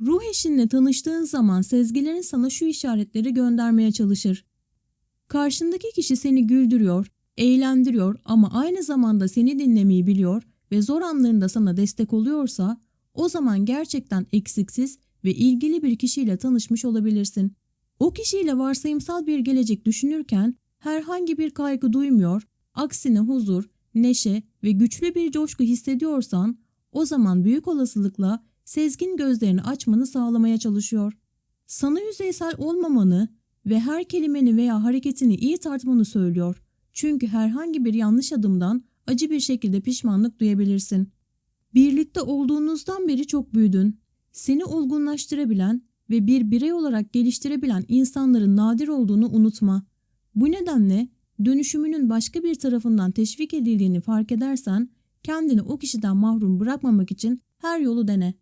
Ruh eşinle tanıştığın zaman sezgilerin sana şu işaretleri göndermeye çalışır. Karşındaki kişi seni güldürüyor, eğlendiriyor ama aynı zamanda seni dinlemeyi biliyor ve zor anlarında sana destek oluyorsa o zaman gerçekten eksiksiz ve ilgili bir kişiyle tanışmış olabilirsin. O kişiyle varsayımsal bir gelecek düşünürken herhangi bir kaygı duymuyor, aksine huzur, neşe ve güçlü bir coşku hissediyorsan o zaman büyük olasılıkla sezgin gözlerini açmanı sağlamaya çalışıyor. Sana yüzeysel olmamanı ve her kelimeni veya hareketini iyi tartmanı söylüyor. Çünkü herhangi bir yanlış adımdan acı bir şekilde pişmanlık duyabilirsin. Birlikte olduğunuzdan beri çok büyüdün. Seni olgunlaştırabilen ve bir birey olarak geliştirebilen insanların nadir olduğunu unutma. Bu nedenle dönüşümünün başka bir tarafından teşvik edildiğini fark edersen kendini o kişiden mahrum bırakmamak için her yolu dene.